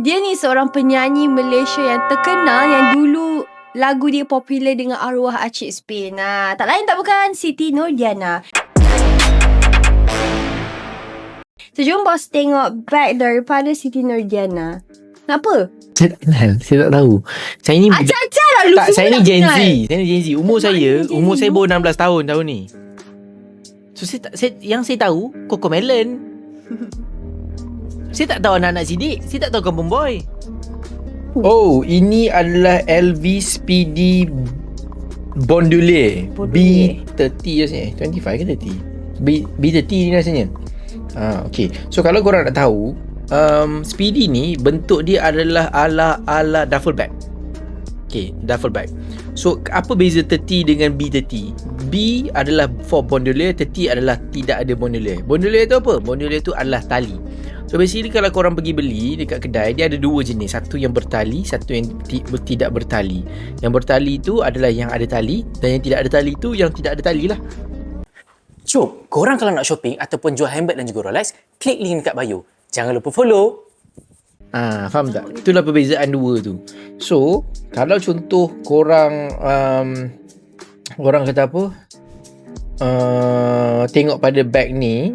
Dia ni seorang penyanyi Malaysia yang terkenal yang dulu lagu dia popular dengan arwah Acik Spain. Nah, tak lain tak bukan Siti Nurdiana. So, jom bos tengok back daripada Siti Nurdiana. Kenapa? Saya tak kenal. Saya tak tahu. Saya ni Acah-acah lah lu tak, saya ni Gen Z. Saya ni Gen Z. Umur Mak saya, Gen Z umur saya baru 16 tahun tahun ni. So saya, tak, saya yang saya tahu Coco Melon. saya tak tahu anak-anak sidik. Saya tak tahu Kampung Boy. Oh, ini adalah LV Speedy Bondule Bondule. B30 rasanya. 25 ke 30? B, B30 ni rasanya. Ah, okay. So kalau korang nak tahu, um, Speedy ni bentuk dia adalah ala-ala duffel bag. Okay, duffel bag. So, apa beza 30 dengan B30? B adalah for bondoleer, 30 adalah tidak ada bondoleer. Bondoleer tu apa? Bondoleer tu adalah tali. So, basically kalau korang pergi beli dekat kedai, dia ada dua jenis. Satu yang bertali, satu yang ti- tidak bertali. Yang bertali tu adalah yang ada tali dan yang tidak ada tali tu yang tidak ada tali lah. Cuk, korang kalau nak shopping ataupun jual handbag dan juga Rolex, klik link dekat bio. Jangan lupa follow. Ah, faham tak? Itulah perbezaan dua tu. So, kalau contoh korang um, orang kata apa? Uh, tengok pada bag ni,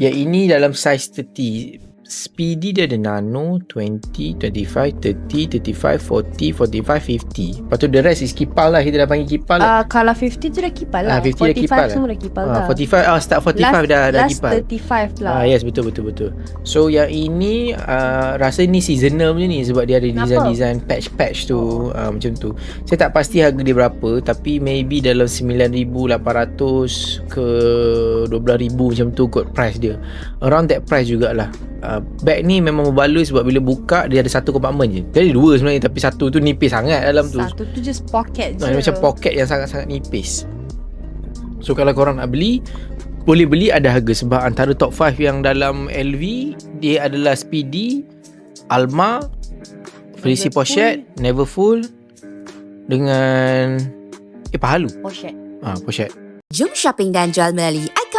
yang ini dalam saiz 30. Speedy dia ada nano 20, 25, 30, 35, 40, 45, 50. Lepas tu the rest is kipal lah. Kita dah panggil kipal lah. Uh, kalau 50 tu dah kipal lah. Ah, 50 dah 45 kipal lah. semua dah kipal Ah, lah. 45 ah start 45 last, dah dah last kipal. 35 lah. Ah yes betul betul betul. So yang ini uh, rasa ni seasonal punya ni sebab dia ada design-design patch-patch tu uh, macam tu. Saya tak pasti harga dia berapa tapi maybe dalam 9800 ke 12000 macam tu kot price dia. Around that price jugalah. Uh, bag ni memang berbaloi sebab bila buka dia ada satu kompartmen je. Ada dua sebenarnya tapi satu tu nipis sangat dalam tu. Satu tu just pocket je. Nah, dia macam pocket yang sangat-sangat nipis. So kalau korang nak beli boleh beli ada harga sebab antara top 5 yang dalam LV dia adalah Speedy, Alma, Felici Pochette, Neverfull dengan eh Pahalu. Pochette. Ah, Pochette. Jom shopping dan jual melalui